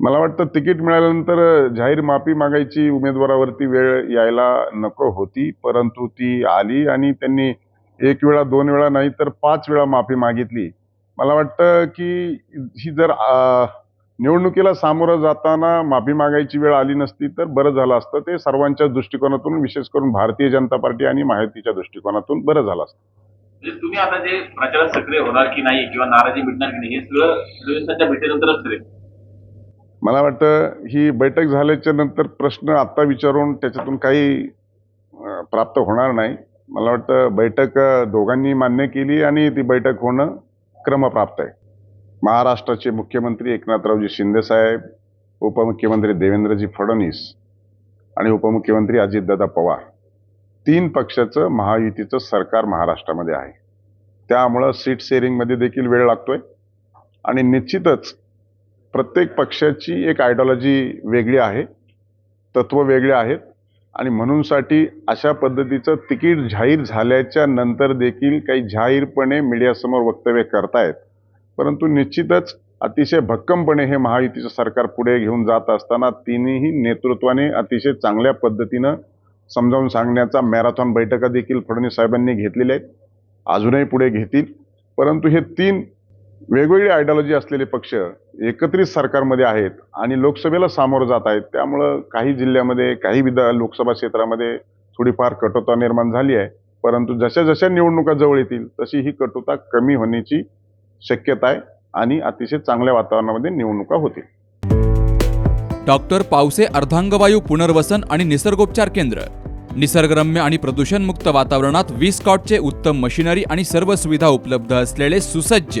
मला वाटतं तिकीट मिळाल्यानंतर जाहीर माफी मागायची उमेदवारावरती वेळ यायला नको होती परंतु ती आली आणि त्यांनी एक वेळा दोन वेळा नाही तर पाच वेळा माफी मागितली. मला वाटतं की ही जर निवडणुकीला सामोरं जाताना माफी मागायची वेळ आली नसती तर बरं झालं असतं. ते सर्वांच्या दृष्टिकोनातून विशेष करून भारतीय जनता पार्टी आणि माहितीच्या दृष्टिकोनातून बरं झालं असतं. म्हणजे तुम्ही आता जे प्रचारात सक्रिय होणार की नाही किंवा नाराजी मिटणार की नाही हे सगळं दिवसाच्या भेटीनंतरच मला वाटतं ही बैठक झाल्याच्यानंतर प्रश्न आत्ता विचारून त्याच्यातून काही प्राप्त होणार नाही. मला वाटतं बैठक दोघांनी मान्य केली आणि ती बैठक होणं क्रमप्राप्त आहे. महाराष्ट्राचे मुख्यमंत्री एकनाथरावजी शिंदेसाहेब उपमुख्यमंत्री देवेंद्रजी फडणवीस आणि उपमुख्यमंत्री अजितदादा पवार तीन पक्षाचं महायुतीचं सरकार महाराष्ट्रामध्ये आहे. त्यामुळं सीट शेअरिंगमध्ये देखील वेळ लागतोय. आणि निश्चितच प्रत्येक पक्षाची एक आयडॉलॉजी वेगळी आहे तत्व वेगळे आहेत आणि म्हणूनसाठी अशा पद्धतीचं तिकीट जाहीर झाल्याच्यानंतर देखील काही जाहीरपणे मीडियासमोर वक्तव्य करतायत. परंतु निश्चितच अतिशय भक्कमपणे हे महायुतीचं सरकार पुढे घेऊन जात असताना तिन्ही नेतृत्वाने अतिशय चांगल्या पद्धतीनं समजावून सांगण्याचा मॅरेथॉन बैठका देखील फडणवीस साहेबांनी घेतलेल्या आहेत. अजूनही पुढे घेतील. परंतु हे तीन वेगवेगळी आयडियॉलॉजी असलेले पक्ष एकत्रित सरकारमध्ये आहेत आणि लोकसभेला सामोरं जात आहेत. त्यामुळं काही जिल्ह्यामध्ये काही विधा लोकसभा क्षेत्रामध्ये थोडीफार कटुता निर्माण झाली आहे. परंतु जशा जशा निवडणुका जवळ येतील तशी ही कटुता कमी होण्याची शक्यता आहे आणि अतिशय चांगल्या वातावरणामध्ये निवडणुका होतील. डॉक्टर पावसे अर्धांगवायू पुनर्वसन आणि निसर्गोपचार केंद्र. निसर्गरम्य आणि प्रदूषणमुक्त वातावरणात वीस कॉटचे उत्तम मशिनरी आणि सर्व सुविधा उपलब्ध असलेले सुसज्ज.